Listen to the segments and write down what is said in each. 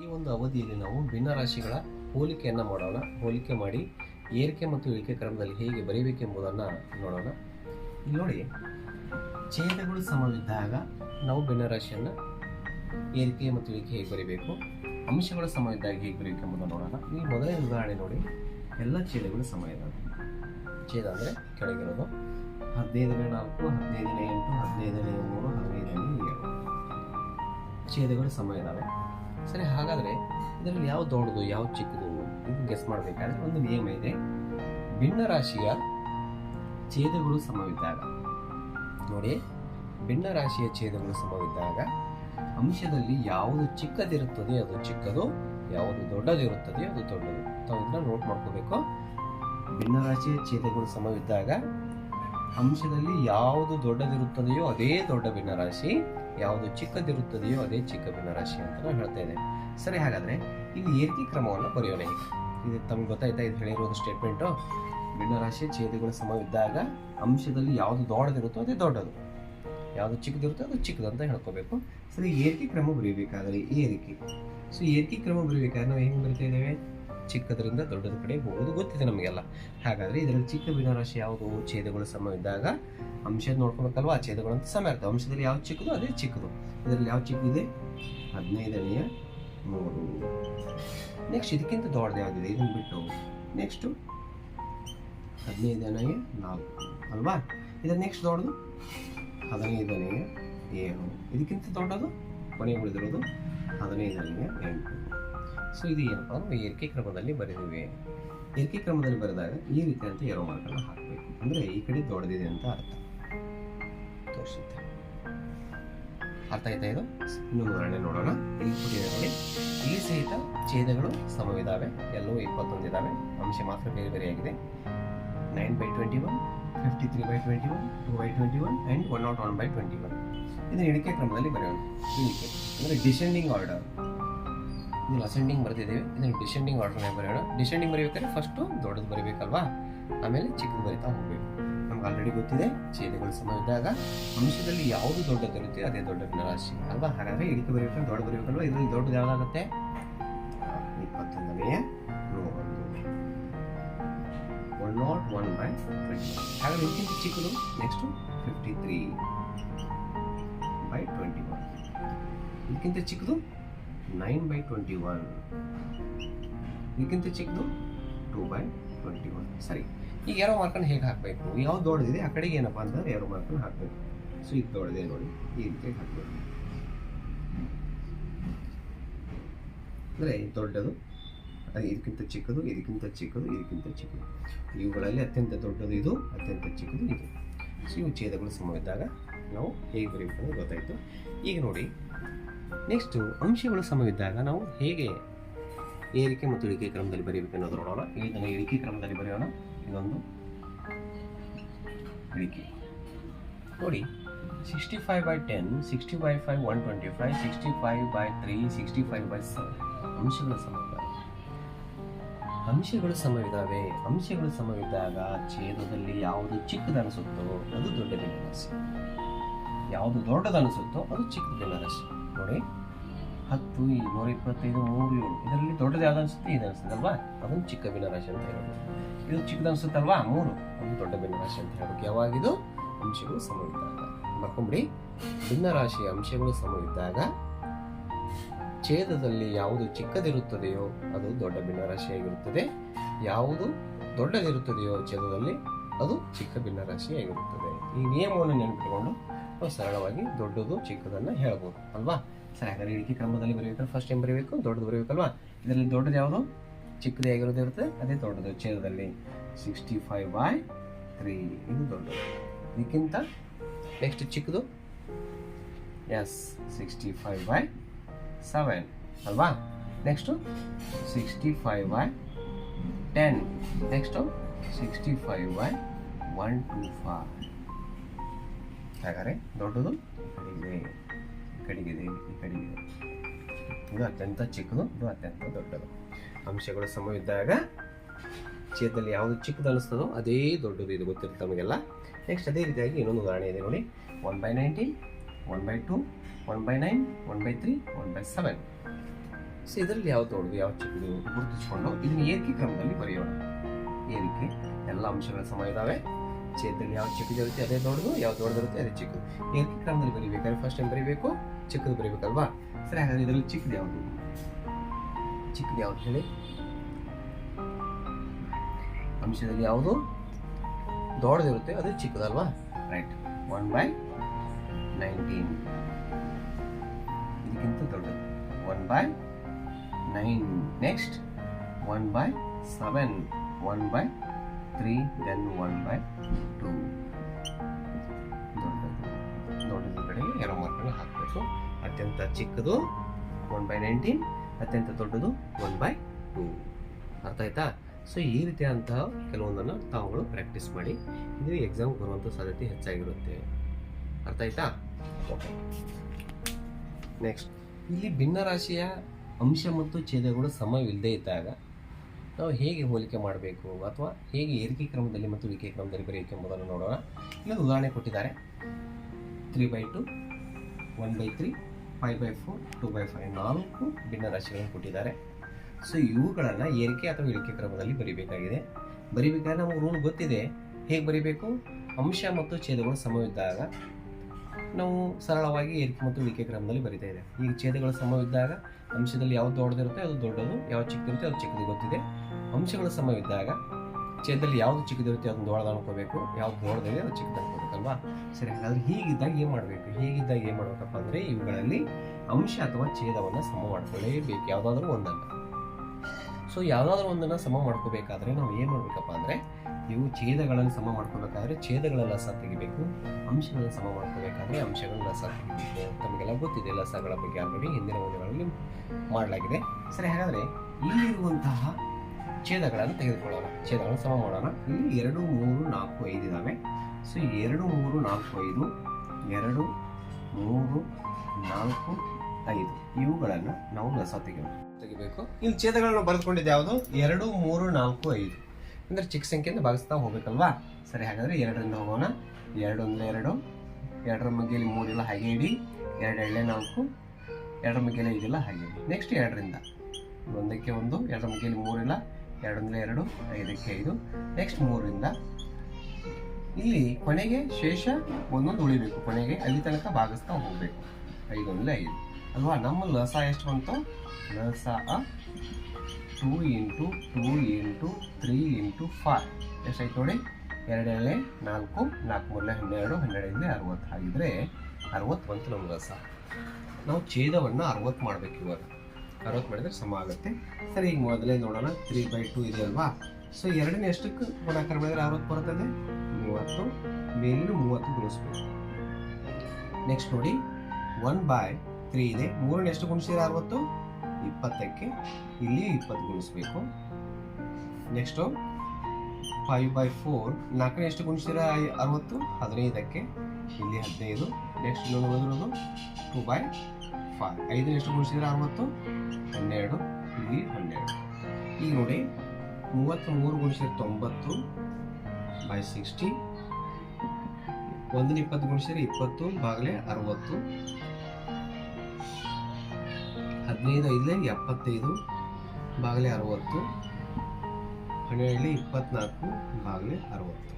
ಈ ಒಂದು ಅವಧಿಯಲ್ಲಿ ನಾವು ಭಿನ್ನರಾಶಿಗಳ ಹೋಲಿಕೆಯನ್ನು ಮಾಡೋಣ. ಹೋಲಿಕೆ ಮಾಡಿ ಏರಿಕೆ ಮತ್ತು ಇಳಿಕೆ ಕ್ರಮದಲ್ಲಿ ಹೇಗೆ ಬರೀಬೇಕೆಂಬುದನ್ನು ನೋಡೋಣ. ಇಲ್ಲಿ ನೋಡಿ, ಛೇದಗಳು ಸಮವಿದ್ದಾಗ ನಾವು ಭಿನ್ನರಾಶಿಯನ್ನು ಏರಿಕೆ ಮತ್ತು ಇಳಿಕೆ ಹೇಗೆ ಬರೀಬೇಕು, ಅಂಶಗಳ ಸಮವಿದ್ದಾಗ ಹೇಗೆ ಬರೀಬೇಕೆಂಬುದನ್ನು ನೋಡೋಣ. ಈ ಮೊದಲನೇ ಉದಾಹರಣೆ ನೋಡಿ, ಎಲ್ಲ ಛೇದಗಳು ಸಮ ಇದ್ದಾವೆ ಛೇದ ಅಂದರೆ ಕೆಳಗಿರೋದು. ಹದಿನೈದನೇ ನಾಲ್ಕು, ಹದಿನೈದನೇ ಎಂಟು, ಹದಿನೈದನೇ ಮೂರು, ಹದಿನೈದನೇ ಏಳು. ಛೇದಗಳು ಸಮ ಇದ್ದಾವೆ ಸರಿ, ಹಾಗಾದರೆ ಇದರಲ್ಲಿ ಯಾವ ದೊಡ್ಡದು ಯಾವ ಚಿಕ್ಕದು ಅಂತ ಗೆಸ್ ಮಾಡಬೇಕಾದ್ರೆ ಒಂದು ನಿಯಮ ಇದೆ. ಭಿನ್ನ ರಾಶಿಯ ಛೇದಗಳು ಸಮವಿದ್ದಾಗ, ನೋಡಿ, ಭಿನ್ನ ರಾಶಿಯ ಛೇದಗಳು ಸಮವಿದ್ದಾಗ ಅಂಶದಲ್ಲಿ ಯಾವುದು ಚಿಕ್ಕದಿರುತ್ತದೆ ಅದು ಚಿಕ್ಕದು, ಯಾವುದು ದೊಡ್ಡದಿರುತ್ತದೆ ಅದು ದೊಡ್ಡದು. ತಾವು ನೋಟ್ ಮಾಡ್ಕೋಬೇಕು. ಭಿನ್ನ ರಾಶಿಯ ಛೇದಗಳು ಸಮವಿದ್ದಾಗ ಅಂಶದಲ್ಲಿ ಯಾವುದು ದೊಡ್ಡದಿರುತ್ತದೆಯೋ ಅದೇ ದೊಡ್ಡ ಭಿನ್ನರಾಶಿ ಯಾವುದು ಚಿಕ್ಕದಿರುತ್ತದೆಯೋ ಅದೇ ಚಿಕ್ಕ ಭಿನ್ನರಾಶಿ ಅಂತ ನಾವು ಹೇಳ್ತಾ ಇದ್ದೇನೆ ಸರಿ, ಹಾಗಾದರೆ ಇಲ್ಲಿ ಏರಿಕೆ ಕ್ರಮವನ್ನು ಬರೆಯೋಣ ಈಗ. ಇದು ತಮಗೆ ಗೊತ್ತಾಯ್ತಾ? ಇದು ಹೇಳಿರೋದು ಸ್ಟೇಟ್ಮೆಂಟು ಭಿನ್ನರಾಶಿಯ ಛೇದಗಳು ಸಮವಿದ್ದಾಗ ಅಂಶದಲ್ಲಿ ಯಾವುದು ದೊಡ್ಡದಿರುತ್ತೋ ಅದೇ ದೊಡ್ಡದು. ಯಾವುದು ಚಿಕ್ಕದಿರುತ್ತೋ ಅದು ಚಿಕ್ಕದು ಅಂತ ಹೇಳ್ಕೋಬೇಕು. ಸರಿ ಏರಿಕೆ ಕ್ರಮ ಬರೀಬೇಕಾದ್ರೆ ಏರಿಕೆ. ಸೊ ಏರಿಕೆ ಕ್ರಮ ಬರೀಬೇಕಾದ್ರೆ ನಾವು ಹೆಂಗೆ ಬರಿತಾ ಇದ್ದೇವೆ? ಚಿಕ್ಕದರಿಂದ ದೊಡ್ಡದ ಕಡೆ ಹೋಗೋದು ಗೊತ್ತಿದೆ ನಮಗೆಲ್ಲ. ಹಾಗಾದ್ರೆ ಇದರಲ್ಲಿ ಚಿಕ್ಕ ಭಿನ್ನರಾಶಿ ಯಾವುದು? ಛೇದಗಳು ಸಮ ಇದ್ದಾಗ ಅಂಶ ನೋಡ್ಕೊಬೇಕಲ್ವಾ? ಛೇದಗಳು ಅಂತ ಸಮ ಇರ್ತವೆ ಅಂಶದಲ್ಲಿ ಯಾವ್ದು ಚಿಕ್ಕದು, ಅದೇ ಚಿಕ್ಕದು. ಇದರಲ್ಲಿ ಯಾವ ಚಿಕ್ಕದಿದೆ ಹದಿನೈದನೆಯ ಮೂರು. ನೆಕ್ಸ್ಟ್ ಇದಕ್ಕಿಂತ ದೊಡ್ಡದು ಯಾವುದಿದೆ? ಇದನ್ನು ಬಿಟ್ಟು. ನೆಕ್ಸ್ಟು ಹದಿನೈದನೆಯ ನಾಲ್ಕು. ಅಲ್ವಾ? ಇದರ ನೆಕ್ಸ್ಟ್ ದೊಡ್ಡದು ಹದಿನೈದನೆಯ ಏಳು. ಇದಕ್ಕಿಂತ ದೊಡ್ಡದು? ಕೊನೆಗೆ ಉಳಿದಿರೋದು ಹದಿನೈದನೆಯ ಎಂಟು. ಸೊ ಇದು ಏನಪ್ಪ ಅಂದ್ರೆ ಏರಿಕೆ ಕ್ರಮದಲ್ಲಿ ಬರೆದಿವೆ ಏರಿಕೆ ಕ್ರಮದಲ್ಲಿ ಬರೆದಾಗ ಈ ರೀತಿ ಅಂತ ಏರೋ ಮಾರ್ಕನ್ನು ಹಾಕಬೇಕು. ಅಂದ್ರೆ ಈ ಕಡೆ ದೊಡ್ಡದಿದೆ ಅಂತ ಅರ್ಥ. ತೋರಿಸುತ್ತೆ. ಅರ್ಥ ಆಯ್ತಾ ಇದು? ಇನ್ನೊಂದು ಉದಾಹರಣೆ ನೋಡೋಣ. ಇಲ್ಲಿ ಇಲ್ಲಿ ಸಹಿತ ಛೇದಗಳು ಸಮವಿದಾವೆ. ಎಲ್ಲವೂ ಇಪ್ಪತ್ತೊಂದು ಇದಾವೆ ಅಂಶ ಮಾತ್ರ ಬೇರೆ ಬೇರೆಯಾಗಿದೆ. Nine by twenty one fifty three by twenty one two by twenty one and one not one by twenty one ಇದನ್ನು ಇಳಿಕೆ ಕ್ರಮದಲ್ಲಿ ಬರೆಯೋಣ. ಇಳಿಕೆ ಅಂದರೆ ಡಿಸೆಂಡಿಂಗ್ ಆರ್ಡರ್ ಇದನ್ನು ಅಸೆಂಡಿಂಗ್ ಬರೆದಿದ್ದೀವಿ. ಇದನ್ನು ಡಿಸೆಂಡಿಂಗ್ ಆರ್ಡರ್ನೇ ಬರೆಯೋಣ. ಡಿಸೆಂಡಿಂಗ್ ಬರೀಬೇಕಾದ್ರೆ ಫಸ್ಟು ದೊಡ್ಡದು ಬರೀಬೇಕಲ್ವಾ? ಆಮೇಲೆ ಚಿಕ್ಕದು ಬರಿತಾ ಹೋಗಬೇಕು. ನಮ್ಗೆ ಆಲ್ರೆಡಿ ಗೊತ್ತಿದೆ, ಛೇದಗಳು ಸಮ ಇದ್ದಾಗ ಅಂಶದಲ್ಲಿ ಯಾವುದು ದೊಡ್ಡದಿರುತ್ತೆ ಅದೇ ದೊಡ್ಡ ಭಿನ್ನರಾಶಿ ಅಲ್ವಾ? ಹಾಗಾದರೆ ಇಳಿಕೆ ಬರೀಬೇಕು ದೊಡ್ಡ ಬರೀಬೇಕಲ್ವಾ? ಇದರಲ್ಲಿ ದೊಡ್ಡದು ಯಾವುದಾಗುತ್ತೆ? ಇಪ್ಪತ್ತೊಂದನೆಯ one not one by twenty ಹಾಗಾದ್ರೆ ಚಿಕ್ಕದು next fifty three by twenty one ಇದಕ್ಕಿಂತ ಚಿಕ್ಕದು ನೈನ್ ಬೈ ಟ್ವೆಂಟಿ ಒನ್ ಇದಕ್ಕಿಂತ ಚಿಕ್ಕದು ಟೂ ಬೈ ಟ್ವೆಂಟಿ ಒನ್ ಸರಿ, ಈಗ ಏರೋ ಮಾರ್ಕನ್ನು ಹೇಗೆ ಹಾಕಬೇಕು? ಯಾವ್ದು ದೊಡ್ಡದಿದೆ, ಆ ಕಡೆಗೆ ಏನಪ್ಪ ಅಂತಂದ್ರೆ ಏರೋ ಮಾರ್ಕನ್ನು ಹಾಕಬೇಕು. ಸೊ ಈಗ ದೊಡ್ಡದೆ ನೋಡಿ, ಈ ರೀತಿ ಹಾಕಬೇಕು. ಅಂದರೆ ದೊಡ್ಡದು ಇದಕ್ಕಿಂತ ಚಿಕ್ಕದು ಇದಕ್ಕಿಂತ ಚಿಕ್ಕದು ಇದಕ್ಕಿಂತ ಚಿಕ್ಕದು. ಇವುಗಳಲ್ಲಿ ಅತ್ಯಂತ ದೊಡ್ಡದು ಇದು, ಅತ್ಯಂತ ಚಿಕ್ಕದು ಇದು. ಸೊ ಇವು ಛೇದಗಳು ಸಮವಿದ್ದಾಗ ನಾವು ಹೇಗೆ ಬರೀಬೇಕು ಗೊತ್ತಾಯಿತು. ಈಗ ನೋಡಿ ನೆಕ್ಸ್ಟು ಅಂಶಗಳು ಸಮವಿದ್ದಾಗ ನಾವು ಹೇಗೆ ಏರಿಕೆ ಮತ್ತು ಇಳಿಕೆ ಕ್ರಮದಲ್ಲಿ ಬರೀಬೇಕು ಅನ್ನೋದು ನೋಡೋಣ. ಇದನ್ನು ಇಳಿಕೆ ಕ್ರಮದಲ್ಲಿ ಬರೆಯೋಣ. ಇದೊಂದು ಇಳಿಕೆ ನೋಡಿ sixty five by ten sixty by five one twenty five sixty five by three sixty five by seven ಅಂಶಗಳು ಸಮವಿದ್ದಾವೆ ಅಂಶಗಳು ಸಮವಿದ್ದಾವೆ ಅಂಶಗಳು ಸಮವಿದ್ದಾಗ ಛೇದದಲ್ಲಿ ಯಾವುದು ಚಿಕ್ಕದನಿಸುತ್ತೋ ಅದು ದೊಡ್ಡ ರಾಶಿ ಯಾವುದು ದೊಡ್ಡದನಿಸುತ್ತೋ ಅದು ಚಿಕ್ಕ ಭಿನ್ನರಾಶಿ ನೋಡಿ. ಹತ್ತು, ಈ ನೂರ ಇಪ್ಪತ್ತೈದು, ಮೂರು, ಏಳು. ಇದರಲ್ಲಿ ದೊಡ್ಡದು ಯಾವ್ದು ಅನಿಸುತ್ತೆ ಇದು ಅನಿಸುತ್ತೆ ಅಲ್ವಾ ಅದೊಂದು ಚಿಕ್ಕ ಭಿನ್ನರಾಶಿ ಅಂತ ಹೇಳೋದು ಇದು ಚಿಕ್ಕದು ಅನಿಸುತ್ತಲ್ವಾ ಮೂರು. ಅದು ದೊಡ್ಡ ಭಿನ್ನರಾಶಿ ಅಂತ ಹೇಳಬೇಕು. ಯಾವಾಗಿದು? ಅಂಶಗಳು ಸಮವಿದ್ದಾಗ. ಮರ್ಕೊಂಬಿಡಿ. ಭಿನ್ನರಾಶಿಯ ಅಂಶಗಳು ಸಮವಿದ್ದಾಗ ಛೇದದಲ್ಲಿ ಯಾವುದು ಚಿಕ್ಕದಿರುತ್ತದೆಯೋ ಅದು ದೊಡ್ಡ ಭಿನ್ನರಾಶಿಯಾಗಿರುತ್ತದೆ. ಯಾವುದು ದೊಡ್ಡದಿರುತ್ತದೆಯೋ ಛೇದದಲ್ಲಿ ಅದು ಚಿಕ್ಕ ಭಿನ್ನರಾಶಿಯಾಗಿರುತ್ತದೆ. ಈ ನಿಯಮವನ್ನು ನೆನಪಿಟ್ಕೊಂಡು ಸರಳವಾಗಿ ದೊಡ್ಡದು ಚಿಕ್ಕದನ್ನು ಹೇಳ್ಬೋದು, ಅಲ್ವಾ? ಸರಿ ಹಾಗಾದ್ರೆ ಇಳಿಕೆ ಕ್ರಮದಲ್ಲಿ ಬರೀಬೇಕಾದ್ರೆ ಫಸ್ಟ್ ಟೈಮ್ ಬರೀಬೇಕು, ದೊಡ್ಡದು ಬರೀಬೇಕಲ್ವಾ? ಇದರಲ್ಲಿ ದೊಡ್ಡದು ಯಾವುದು? ಚಿಕ್ಕದೇ ಆಗಿರೋದು ಇರುತ್ತೆ, ಅದೇ ದೊಡ್ಡದು, ಛೇದದಲ್ಲಿ ಸಿಕ್ಸ್ಟಿ ಫೈವ್ ಬೈ ತ್ರೀ ಇದು ದೊಡ್ಡದು. ಇದಕ್ಕಿಂತ ನೆಕ್ಸ್ಟ್ ಚಿಕ್ಕದು? Yes sixty five by seven ಅಲ್ವಾ? Next sixty five by ten next sixty five by one two five ಹಾಗಾದರೆ ದೊಡ್ಡದು ಕಡಿಗೆ ಕಡೆಗಿದೆ ಈ ಕಡೆಗಿದೆ ಇದು ಅತ್ಯಂತ ಚಿಕ್ಕದು, ಇದು ಅತ್ಯಂತ ದೊಡ್ಡದು. ಅಂಶಗಳು ಸಮವಿದ್ದಾಗ ಛೇದದಲ್ಲಿ ಯಾವುದು ಚಿಕ್ಕದು ಅನಿಸ್ತದೋ ಅದೇ ದೊಡ್ಡದು ಇದು ಗೊತ್ತಿರುತ್ತೆ ನಮಗೆಲ್ಲ. ನೆಕ್ಸ್ಟ್ ಅದೇ ರೀತಿಯಾಗಿ ಇನ್ನೊಂದು ಉದಾಹರಣೆ ಇದೆ ನೋಡಿ. One by nineteen one by two one by nine one by three one by seven so ಇದರಲ್ಲಿ ಯಾವ್ದು ದೊಡ್ಡದು ಯಾವ ಚಿಕ್ಕದು ಗುರುತಿಸ್ಕೊಂಡು ಇದನ್ನ ಏರಿಕೆ ಕ್ರಮದಲ್ಲಿ ಬರೆಯೋಣ. ಏರಿಕೆ, ಎಲ್ಲ ಅಂಶಗಳ ಸಮ ಇದಾವೆ. ಛೇದದಲ್ಲಿ ಯಾವ ಚಿಕ್ಕದಿರುತ್ತೆ ಅದೇ ದೊಡ್ಡದು ಯಾವ್ದು ದೊಡ್ಡದಿರುತ್ತೆ ಅದೇ ಚಿಕ್ಕದು. ಏರಿಕೆ ಕ್ರಮದಲ್ಲಿ ಬರೀಬೇಕಾದ್ರೆ ಫಸ್ಟ್ ಟೈಮ್ ಬರೀಬೇಕು, ಚಿಕ್ಕದು ಬರೀಬೇಕಲ್ವಾ? ಸರಿ, ಹಾಗಾದ್ರೆ ಇದರಲ್ಲಿ ಚಿಕ್ಕದು ಯಾವುದು? ಚಿಕ್ಕದು ಯಾವ್ದು ಹೇಳಿ? ಅಂಶದಲ್ಲಿ ಯಾವುದು? ದೊಡ್ಡದಿರುತ್ತೆ, ಅದು ಚಿಕ್ಕದಲ್ವಾ? ರೈಟ್ ಒನ್ ಬೈ ನೈನ್ಟೀನ್ ಇದಕ್ಕಿಂತ ದೊಡ್ಡದು. One by nine next one by seven one by three then one by two ದೊಡ್ಡದು ದೊಡ್ಡದು ಕಡೆಗೆ ಎರಡು ಮಾರ್ಕನ್ನು ಹಾಕಬೇಕು. ಅತ್ಯಂತ ಚಿಕ್ಕದು ಒನ್ ಬೈ ನೈನ್ಟೀನ್ ಅತ್ಯಂತ ದೊಡ್ಡದು ಒನ್ ಬೈ ಟೂ ಅರ್ಥ ಆಯ್ತಾ? ಸೊ ಈ ರೀತಿಯಾದಂತಹ ಕೆಲವೊಂದನ್ನು ತಾವುಗಳು ಪ್ರಾಕ್ಟೀಸ್ ಮಾಡಿ, ಇದು ಎಕ್ಸಾಮ್ ಬರುವಂಥ ಸಾಧ್ಯತೆ ಹೆಚ್ಚಾಗಿರುತ್ತೆ. ಅರ್ಥ ಆಯ್ತಾ? ಓಕೆ ನೆಕ್ಸ್ಟ್ ಇಲ್ಲಿ ಭಿನ್ನ ರಾಶಿಯ ಅಂಶ ಮತ್ತು ಛೇದಗಳು ಸಮವಿಲ್ಲದೆ ಇದ್ದಾಗ ನಾವು ಹೇಗೆ ಹೋಲಿಕೆ ಮಾಡಬೇಕು ಅಥವಾ ಹೇಗೆ ಏರಿಕೆ ಕ್ರಮದಲ್ಲಿ ಮತ್ತು ಇಳಿಕೆ ಕ್ರಮದಲ್ಲಿ ಬರೆಯಬೇಕು ಎಂಬುದನ್ನು ನೋಡೋಣ. ಇಲ್ಲೊಂದು ಉದಾಹರಣೆ ಕೊಟ್ಟಿದ್ದಾರೆ. Three by two one by three five by four two by five ನಾಲ್ಕು ಭಿನ್ನ ರಾಶಿಗಳನ್ನು ಕೊಟ್ಟಿದ್ದಾರೆ. ಸೊ ಇವುಗಳನ್ನು ಏರಿಕೆ ಅಥವಾ ಇಳಿಕೆ ಕ್ರಮದಲ್ಲಿ ಬರೀಬೇಕಾಗಿದೆ. ಬರೀಬೇಕಾದ್ರೆ ನಮಗೆ ರೂಲ್ ಗೊತ್ತಿದೆ. ಹೇಗೆ ಬರೀಬೇಕು? ಅಂಶ ಮತ್ತು ಛೇದಗಳು ಸಮವಿದ್ದಾಗ ನಾವು ಸರಳವಾಗಿ ಏರಿಕೆ ಮತ್ತು ಇಳಿಕೆ ಕ್ರಮದಲ್ಲಿ ಬರಿತಾ ಇದೆ ಈಗ ಛೇದಗಳು ಸಮವಿದ್ದಾಗ ಅಂಶದಲ್ಲಿ ಯಾವ್ದು ದೊಡ್ಡದಿರುತ್ತೆ, ಅದು ದೊಡ್ಡದು. ಯಾವ್ದು ಚಿಕ್ಕದಿರುತ್ತೆ, ಅದು ಚಿಕ್ಕದು ಗೊತ್ತಿದೆ. ಅಂಶಗಳು ಸಮವಿದ್ದಾಗ ಛೇದದಲ್ಲಿ ಯಾವುದು ಚಿಕ್ಕದಿರುತ್ತೆ ಅದನ್ನು ದೊಡ್ಡದು ಅನ್ಕೋಬೇಕು, ಯಾವ್ದು ದೊಡ್ಡದಿದೆ ಅದು ಚಿಕ್ಕದು ಅನ್ಕೋಬೇಕಲ್ವಾ? ಸರಿ, ಹಾಗಾದ್ರೆ ಹೀಗಿದ್ದಾಗ ಏನು ಮಾಡಬೇಕು? ಹೀಗಿದ್ದಾಗ ಏನು ಮಾಡ್ಬೇಕಪ್ಪ ಅಂದರೆ ಇವುಗಳಲ್ಲಿ ಅಂಶ ಅಥವಾ ಛೇದವನ್ನು ಸಮ ಮಾಡ್ಕೊಳ್ಳೇಬೇಕು. ಯಾವುದಾದ್ರೂ ಒಂದನ್ನು. ಸೊ ಯಾವುದಾದ್ರೂ ಒಂದನ್ನು ಸಮ ಮಾಡ್ಕೋಬೇಕಾದ್ರೆ ನಾವು ಏನು ಮಾಡಬೇಕಪ್ಪ ಅಂದರೆ ಇವು ಛೇದಗಳನ್ನು ಸಮ ಮಾಡ್ಕೋಬೇಕಾದ್ರೆ ಛೇದಗಳ ಲಸ ತೆಗಿಬೇಕು. ಅಂಶಗಳನ್ನು ಸಮ ಮಾಡ್ಕೋಬೇಕಾದ್ರೆ ಅಂಶಗಳ ಲಸ ತೆಗಿಬೇಕು. ತಮಗೆಲ್ಲ ಗೊತ್ತಿದೆ ಲಸಗಳ ಬಗ್ಗೆ ಆಲ್ರೆಡಿ ಹಿಂದಿನ ಓದುಗಳಲ್ಲಿ ಮಾಡಲಾಗಿದೆ. ಸರಿ, ಹಾಗಾದರೆ ಇಲ್ಲಿರುವಂತಹ ಛೇದಗಳನ್ನು ತೆಗೆದುಕೊಳ್ಳೋಣ. ಛೇದಗಳನ್ನು ಸಮ ಮಾಡೋಣ. ಇಲ್ಲಿ ಎರಡು, ಮೂರು, ನಾಲ್ಕು, ಐದು ಇದ್ದಾವೆ ಸೊ ಎರಡು, ಮೂರು, ನಾಲ್ಕು, ಐದು, ಎರಡು, ಮೂರು, ನಾಲ್ಕು, ಐದು. ಇವುಗಳನ್ನು ನಾವು ಲಸ ತೆಗೆಯೋಣ ತೆಗಿಬೇಕು. ಇಲ್ಲಿ ಛೇದಗಳನ್ನು ಬರೆದುಕೊಂಡಿದ್ದು ಯಾವುದು? ಎರಡು, ಮೂರು, ನಾಲ್ಕು, ಐದು. ಅಂದರೆ ಚಿಕ್ಕ ಸಂಖ್ಯೆಯಿಂದ ಭಾಗಿಸ್ತಾ ಹೋಗ್ಬೇಕಲ್ವಾ? ಸರಿ, ಹಾಗಾದರೆ ಎರಡರಿಂದ ಹೋಗೋಣ. ಎರಡು ಅಂದರೆ ಎರಡು. ಎರಡರ ಮಗ್ಗೆಯಲ್ಲಿ ಮೂರಿಲ್ಲ ಹಾಗೆ ಇಡಿ. ಎರಡು ಎಳ್ಳೆ ನಾಲ್ಕು. ಎರಡರ ಮಗ್ಗೆಯಲ್ಲಿ ಐದಿಲ್ಲ ಹಾಗೆ ನೆಕ್ಸ್ಟ್ ಎರಡರಿಂದ. ಒಂದಕ್ಕೆ ಒಂದು, ಎರಡರ ಮಗ್ಗೆಯಲ್ಲಿ ಮೂರಿಲ್ಲ ಎರಡೊಂದಲೇ ಎರಡು, ಐದಕ್ಕೆ ಐದು, ನೆಕ್ಸ್ಟ್ ಮೂರರಿಂದ ಇಲ್ಲಿ ಕೊನೆಗೆ ಶೇಷ ಒಂದೊಂದು ಉಳಿಬೇಕು. ಕೊನೆಗೆ ಅಲ್ಲಿ ತನಕ ಭಾಗಿಸ್ತಾ ಹೋಗ್ಬೇಕು. ಐದೊಂದಲೇ ಐದು. ಅಲ್ವಾ? ನಮ್ಮ ಲಸ ಎಷ್ಟು ಬಂತು? ಲಸ two into two into three into five. ಎಷ್ಟಾಯ್ತು ನೋಡಿ? ಎರಡನೇ ನಾಲ್ಕು ನಾಲ್ಕು ಮೂರಲೆ ಹನ್ನೆರಡು, ಹನ್ನೆರಡರಿಂದ ಅರವತ್ತು ಹಾಗಿದ್ರೆ ಅರವತ್ತು ಬಂತು ನಮ್ಮ ಲಸ. ನಾವು ಛೇದವನ್ನು ಅರವತ್ತು ಮಾಡಬೇಕು ಇವಾಗ. ಅರವತ್ತು ಮಾಡಿದ್ರೆ ಸಮ ಆಗುತ್ತೆ. ಸರಿ, ಈಗ ಮೊದಲೇ ನೋಡೋಣ. ತ್ರೀ ಬೈ ಟು ಇದೆ ಅಲ್ವಾ? ಸೊ ಎರಡನೇ ಎಷ್ಟಕ್ಕೆ ಗುಣಾಕಾರ ಮಾಡಿದ್ರೆ ಅರವತ್ತು ಬರ್ತದೆ ಮೂವತ್ತು. ಮೇಲಿನ ಮೂವತ್ತು ಗುಣಿಸ್ಬೇಕು. ನೆಕ್ಸ್ಟ್ ನೋಡಿ. ಒನ್ ಬೈ ತ್ರೀ ಇದೆ. ಮೂರನೇ ಎಷ್ಟು ಗುಣಿಸಿದ್ರೆ ಅರವತ್ತು? ಇಪ್ಪತ್ತಕ್ಕೆ. ಇಲ್ಲಿ ಇಪ್ಪತ್ತು ಗುಣಿಸ್ಬೇಕು. ನೆಕ್ಸ್ಟು ಫೈವ್ ಬೈ ಫೋರ್ ನಾಲ್ಕನೇ ಎಷ್ಟು ಗುಣಿಸಿದ್ರೆ ಅರವತ್ತು? ಹದಿನೈದಕ್ಕೆ. ಇಲ್ಲಿ ಹದಿನೈದು. ನೆಕ್ಸ್ಟ್ ಇನ್ನೊಂದು ಟೂ ಬೈ ಫೈವ್ ಐದನೇ ಎಷ್ಟು ಗುಣಿಸಿದ್ರೆ ಅರವತ್ತು? ಹನ್ನೆರಡು, ಇಲ್ಲಿ ಹನ್ನೆರಡು. ಈಗ ನೋಡಿ ಮೂವತ್ತು ಮೂರು ಗುಣಿಸಿದ್ರೆ ತೊಂಬತ್ತು ಬೈ ಸಿಕ್ಸ್ಟಿ ಒಂದನೇ ಇಪ್ಪತ್ತು ಗುಣಿಸಿದ್ರೆ ಇಪ್ಪತ್ತು ಬಾಗಲೇ ಅರವತ್ತು. ಹದಿನೈದು ಐದಲೇ ಎಪ್ಪತ್ತೈದು ಬಾಗಲೇ ಅರವತ್ತು. ಹನ್ನೆರಡಲ್ಲಿ ಇಪ್ಪತ್ನಾಲ್ಕು ಬಾಗಲೇ ಅರವತ್ತು.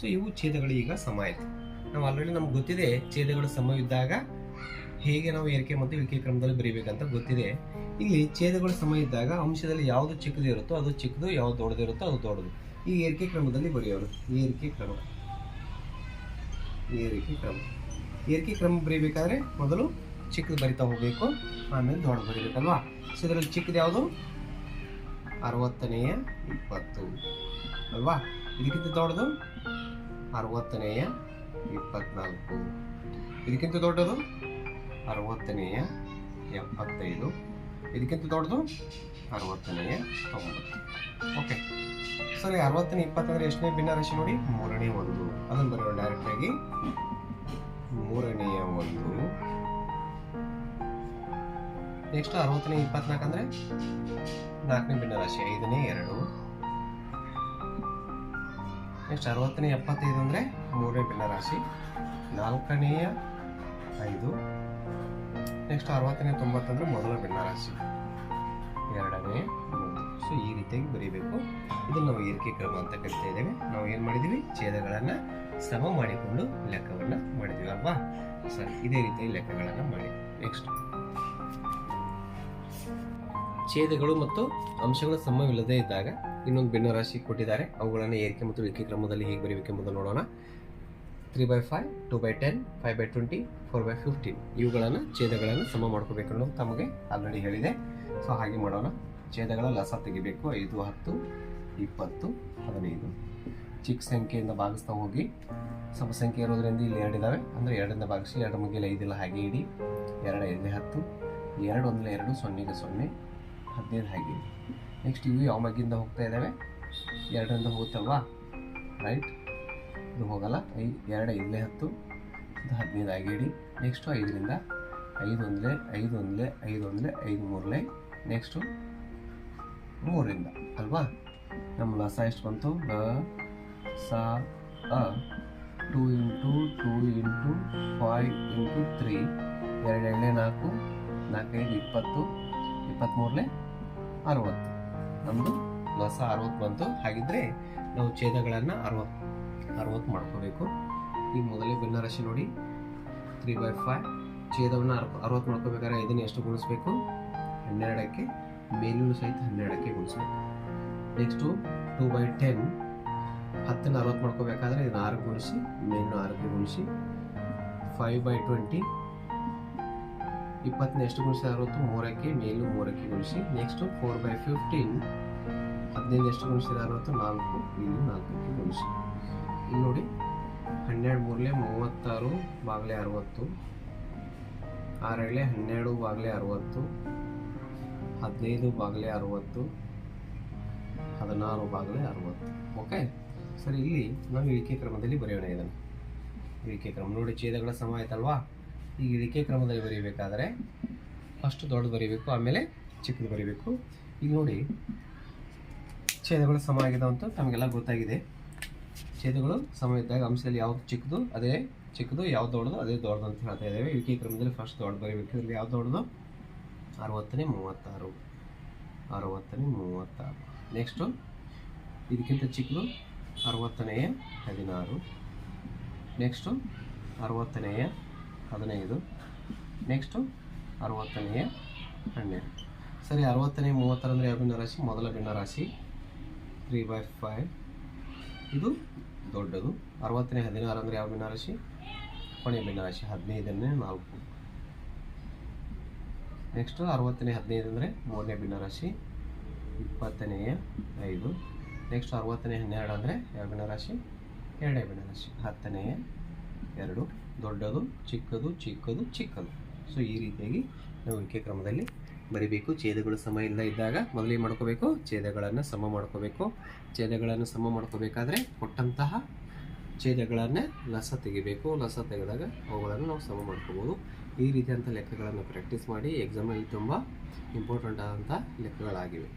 ಸೊ ಇವು ಛೇದಗಳು ಈಗ ಸಮ ಆಯಿತು. ನಾವು ಆಲ್ರೆಡಿ ನಮ್ಗೆ ಗೊತ್ತಿದೆ ಛೇದಗಳು ಸಮವಿದ್ದಾಗ ಹೇಗೆ ನಾವು ಏರಿಕೆ ಮತ್ತು ಇಳಿಕೆ ಕ್ರಮದಲ್ಲಿ ಬರೀಬೇಕಂತ ಗೊತ್ತಿದೆ. ಇಲ್ಲಿ ಛೇದಗಳ ಸಮಯ ಇದ್ದಾಗ ಅಂಶದಲ್ಲಿ ಯಾವುದು ಚಿಕ್ಕದು ಇರುತ್ತೋ ಅದು ಚಿಕ್ಕದು, ಯಾವುದು ದೊಡ್ಡದಿರುತ್ತೋ ಅದು ದೊಡ್ಡದು. ಈ ಏರಿಕೆ ಕ್ರಮದಲ್ಲಿ ಬರೆಯೋರು. ಏರಿಕೆ ಕ್ರಮ. ಏರಿಕೆ ಕ್ರಮ. ಏರಿಕೆ ಕ್ರಮ ಬರೀಬೇಕಾದ್ರೆ ಮೊದಲು ಚಿಕ್ಕದು ಬರಿತಾ ಹೋಗಬೇಕು, ಆಮೇಲೆ ದೊಡ್ಡ ಬರೀಬೇಕಲ್ವಾ? ಸೊ, ಇದರಲ್ಲಿ ಚಿಕ್ಕದು ಯಾವುದು? ಅರವತ್ತನೆಯ ಇಪ್ಪತ್ತು. ಅಲ್ವಾ? ಇದಕ್ಕಿಂತ ದೊಡ್ಡದು? ಅರವತ್ತನೆಯ ಇಪ್ಪತ್ನಾಲ್ಕು. ಇದಕ್ಕಿಂತ ದೊಡ್ಡದು? ಅರವತ್ತನೆಯ ಎಪ್ಪತ್ತೈದು. ಇದಕ್ಕಿಂತ ದೊಡ್ಡದು ಅರವತ್ತನೆಯ ತೊಂಬತ್ತು. ಓಕೆ ಸರಿ, ಅರವತ್ತನೇ, ಇಪ್ಪತ್ತಂದ್ರೆ ಎಷ್ಟನೇ ಭಿನ್ನ ರಾಶಿ ನೋಡಿ. ಮೂರನೇ ಒಂದು. ಅದನ್ನು ಬರೋಣ ಡೈರೆಕ್ಟಾಗಿ ಮೂರನೆಯ ಒಂದು. ನೆಕ್ಸ್ಟ್ ಅರವತ್ತನೇ, ಇಪ್ಪತ್ನಾಲ್ಕು ಅಂದ್ರೆ ನಾಲ್ಕನೇ ಭಿನ್ನ ರಾಶಿ. ಐದನೇ, ಎರಡು. ನೆಕ್ಸ್ಟ್ ಅರವತ್ತನೇ, ಎಪ್ಪತ್ತೈದು ಅಂದ್ರೆ ಮೂರನೇ ಭಿನ್ನ ರಾಶಿ. ನಾಲ್ಕನೆಯ ಐದು. ನೆಕ್ಸ್ಟ್ ಅರವತ್ತನೇ ತೊಂಬತ್ತಂದ್ರೆ ಮೊದಲ ಭಿನ್ನ ರಾಶಿ ಎರಡನೇ ಸೊ ಈ ರೀತಿಯಾಗಿ ಬರೀಬೇಕು. ಇದನ್ನು ನಾವು ಏರಿಕೆ ಕ್ರಮ ಅಂತ ಕರಿತಾ ಇದ್ದೇವೆ. ನಾವು ಏನು ಮಾಡಿದ್ದೀವಿ ಛೇದಗಳನ್ನು ಸಮ ಮಾಡಿಕೊಂಡು ಲೆಕ್ಕವನ್ನು ಮಾಡಿದ್ದೀವಿ ಅಲ್ವಾ? ಸರಿ ಇದೇ ರೀತಿಯಾಗಿ ಲೆಕ್ಕಗಳನ್ನು ಮಾಡಿ. ನೆಕ್ಸ್ಟ್ ಛೇದಗಳು ಮತ್ತು ಅಂಶಗಳ ಸಮವಿಲ್ಲದೆ ಇದ್ದಾಗ ಇನ್ನೊಂದು ಭಿನ್ನರಾಶಿ ಕೊಟ್ಟಿದ್ದಾರೆ. ಅವುಗಳನ್ನು ಏರಿಕೆ ಮತ್ತು ಇಳಿಕೆ ಕ್ರಮದಲ್ಲಿ ಹೇಗೆ ಬರೀಬೇಕೆಂಬುದನ್ನು ನೋಡೋಣ. Three by five two by ten five by twenty four by fifteen ಇವುಗಳನ್ನು ಛೇದಗಳನ್ನು ಸಮ ಮಾಡ್ಕೋಬೇಕು ಅನ್ನೋದು ತಮಗೆ ಆಲ್ರೆಡಿ ಹೇಳಿದೆ. ಸೊ ಹಾಗೆ ಮಾಡೋಣ. ಛೇದಗಳ ಲಸ ತೆಗಿಬೇಕು. ಐದು, ಹತ್ತು, ಇಪ್ಪತ್ತು, ಹದಿನೈದು. ಚಿಕ್ಕ ಸಂಖ್ಯೆಯಿಂದ ಭಾಗಿಸ್ತಾ ಹೋಗಿ. ಸಮ ಸಂಖ್ಯೆ ಇರೋದ್ರಿಂದ ಇಲ್ಲಿ ಎರಡಿದಾವೆ ಅಂದರೆ ಎರಡರಿಂದ ಭಾಗಿಸಿ ಎರಡು ಮುಗಿಲ ಐದಿಲ್ಲ, ಹಾಗೆ ಇಡಿ. ಎರಡು ಐದನೇ ಹತ್ತು. ಎರಡು ಒಂದಲೇ ಎರಡು, ಸೊನ್ನೆಗೆ ಸೊನ್ನೆ. ಹದಿನೈದು, ಹಾಗೆ ನೆಕ್ಸ್ಟ್ ಇವು ಯಾವ ಮಗ್ಗಿಂದ ಹೋಗ್ತಾ ಇದ್ದಾವೆ ಎರಡರಿಂದ ಹೋಗುತ್ತಲ್ವಾ? ರೈಟ್ ಇದು ಹೋಗಲ್ಲ. ಐ, ಎರಡು ಇಲ್ಲೇ ಹತ್ತು ಇದು ಹದಿನೈದು ಆಗಿಡಿ ನೆಕ್ಸ್ಟು ಐದರಿಂದ ಐದು ಒಂದಲೇ ಐದು ಒಂದಲೇ ಐದು ಒಂದಲೇ ಐದು ಮೂರಲೇ ನೆಕ್ಸ್ಟು ಮೂರರಿಂದ ಅಲ್ವಾ? ನಮ್ಮ ಲಸ ಎಷ್ಟು ಬಂತು? ಲ, ಸ, ಅ, two into two into, five into three. ಎರಡು ಎಣ್ಣೆ ನಾಲ್ಕು ನಾಲ್ಕೈದು ಇಪ್ಪತ್ತು ಇಪ್ಪತ್ತ್ಮೂರಲೇ ಅರವತ್ತು. ನಮ್ಮದು ಲಸ ಅರವತ್ತು ಬಂತು. ಹಾಗಿದ್ರೆ ನಾವು ಛೇದಗಳನ್ನು ಅರವತ್ತು ಅರವತ್ತು ಮಾಡ್ಕೋಬೇಕು ಈಗ ಮೊದಲೇ ಭಿನ್ನರಾಶಿ ನೋಡಿ ತ್ರೀ ಬೈ ಫೈವ್ ಛೇದವನ್ನು ಅರ್ ಅರವತ್ತು ಮಾಡ್ಕೋಬೇಕಾದ್ರೆ ಇದನ್ನು ಎಷ್ಟು ಗುಣಿಸ್ಬೇಕು ಹನ್ನೆರಡಕ್ಕೆ ಮೇಲೂ ಸಹಿತ ಹನ್ನೆರಡಕ್ಕೆ ಗುಣಿಸ್ಬೇಕು ನೆಕ್ಸ್ಟು ಟೂ ಬೈ ಟೆನ್ ಹತ್ತನ್ನು ಅರವತ್ತು ಮಾಡ್ಕೋಬೇಕಾದ್ರೆ ಇದನ್ನು ಆರು ಗುಣಿಸಿ ಮೇಲೂ ಆರಕ್ಕೆ ಗುಣಿಸಿ ಫೈವ್ ಬೈ ಟ್ವೆಂಟಿ ಇಪ್ಪತ್ತನೇ ಎಷ್ಟು ಗುಣಿಸಿ ಅರವತ್ತು ಮೂರಕ್ಕೆ ಮೇಲೂ ಮೂರಕ್ಕೆ ಗುಣಿಸಿ ನೆಕ್ಸ್ಟು ಫೋರ್ ಬೈ ಫಿಫ್ಟೀನ್ ಹದಿನೈದು ಎಷ್ಟು ಗುಣಿಸಿದ ಅರವತ್ತು ನಾಲ್ಕು ಇಲ್ಲಿ ನಾಲ್ಕಕ್ಕೆ ಗುಣಿಸಿ ನೋಡಿ. ಹನ್ನೆರಡು ಮೂರಲೆ ಮೂವತ್ತಾರು ಬಾಗ್ಲೆ ಅರವತ್ತು. ಆರಳೆ ಹನ್ನೆರಡು ಬಾಗ್ಲೆ ಅರವತ್ತು. ಹದಿನೈದು ಬಾಗಿಲೆ ಅರವತ್ತು. ಹದಿನಾರು ಬಾಗಿಲೆ ಅರವತ್ತು. ಓಕೆ? ಸರಿ, ಇಲ್ಲಿ ನಾವು ಇಳಿಕೆ ಕ್ರಮದಲ್ಲಿ ಬರೆಯೋಣ ಇದನ್ನು. ಇಳಿಕೆ ಕ್ರಮ. ನೋಡಿ, ಛೇದಗಳ ಸಮ ಆಯ್ತಲ್ವಾ ಈಗ ಇಳಿಕೆ ಕ್ರಮದಲ್ಲಿ ಬರೀಬೇಕಾದ್ರೆ ಫಸ್ಟ್ ದೊಡ್ಡದು ಬರೀಬೇಕು, ಆಮೇಲೆ ಚಿಕ್ಕದು ಬರೀಬೇಕು. ಈಗ ನೋಡಿ, ಛೇದಗಳ ಸಮ ಆಗಿದೆ ಅಂತ ತಮಗೆಲ್ಲ ಗೊತ್ತಾಗಿದೆ. ಛೇದಗಳು ಸಮ ಇದ್ದಾಗ ಅಂಶದಲ್ಲಿ ಯಾವ್ದು ಚಿಕ್ಕದು, ಅದೇ ಚಿಕ್ಕದು, ಯಾವ್ದು ದೊಡ್ಡದು, ಅದೇ ದೊಡ್ಡದು ಅಂತ ಹೇಳ್ತಾ ಇದ್ದೇವೆ. ಇಳಿಕೆ ಕ್ರಮದಲ್ಲಿ ಫಸ್ಟ್ ದೊಡ್ಡ ಬರೀಬೇಕು. ಇದರಲ್ಲಿ ಯಾವ್ದು ದೊಡ್ಡದು? ಅರವತ್ತನೇ ಮೂವತ್ತಾರು. ಅರವತ್ತನೇ ಮೂವತ್ತಾರು. ನೆಕ್ಸ್ಟು ಇದಕ್ಕಿಂತ ಚಿಕ್ಕದು ಅರವತ್ತನೆಯ ಹದಿನಾರು. ನೆಕ್ಸ್ಟು ಅರವತ್ತನೆಯ ಹದಿನೈದು. ನೆಕ್ಸ್ಟು ಅರವತ್ತನೆಯ ಹನ್ನೆರಡು. ಸರಿ, ಅರವತ್ತನೇ ಮೂವತ್ತಾರು ಅಂದರೆ ಯಾವ ಭಿನ್ನರಾಶಿ ಮೊದಲ ಭಿನ್ನರಾಶಿ ತ್ರೀ ಬೈ ಫೈವ್ ಇದು ದೊಡ್ಡದು. ಅರವತ್ತನೇ ಹದಿನಾರು ಅಂದರೆ ಯಾವ ಭಿನ್ನರಾಶಿ ಕೊನೆ ಭಿನ್ನರಾಶಿ ಹದಿನೈದನೇ ನಾಲ್ಕು. ನೆಕ್ಸ್ಟ್ ಅರವತ್ತನೇ, ಹದಿನೈದು ಅಂದರೆ ಮೂರನೇ ಭಿನ್ನರಾಶಿ ಇಪ್ಪತ್ತನೆಯ ಐದು. ನೆಕ್ಸ್ಟ್ ಅರವತ್ತನೇ, ಹನ್ನೆರಡು ಅಂದರೆ ಯಾವ ಭಿನ್ನರಾಶಿ ಎರಡನೇ ಭಿನ್ನರಾಶಿ ಹತ್ತನೆಯ ಎರಡು. ದೊಡ್ಡದು, ಚಿಕ್ಕದು ಚಿಕ್ಕದು ಚಿಕ್ಕದು. ಸೊ ಈ ರೀತಿಯಾಗಿ ನಾವು ಕ್ರಮದಲ್ಲಿ ಬರಿಬೇಕು, ಛೇದಗಳು ಸಮ ಇಲ್ಲ ಇದ್ದಾಗ ಮೊದಲೇ ಮಾಡ್ಕೋಬೇಕು, ಛೇದಗಳನ್ನು ಸಮ ಮಾಡ್ಕೋಬೇಕು. ಛೇದಗಳನ್ನು ಸಮ ಮಾಡ್ಕೋಬೇಕಾದ್ರೆ ಕೊಟ್ಟಂತಹ ಛೇದಗಳನ್ನೇ ಲಸ ತೆಗಿಬೇಕು. ಲಸ ತೆಗೆದಾಗ ಅವುಗಳನ್ನು ನಾವು ಸಮ ಮಾಡ್ಕೋಬೋದು. ಈ ರೀತಿಯಂಥ ಲೆಕ್ಕಗಳನ್ನು ಪ್ರಾಕ್ಟೀಸ್ ಮಾಡಿ ಎಕ್ಸಾಮಲ್ಲಿ ತುಂಬ ಇಂಪಾರ್ಟೆಂಟ್ ಆದಂಥ ಲೆಕ್ಕಗಳಾಗಿವೆ.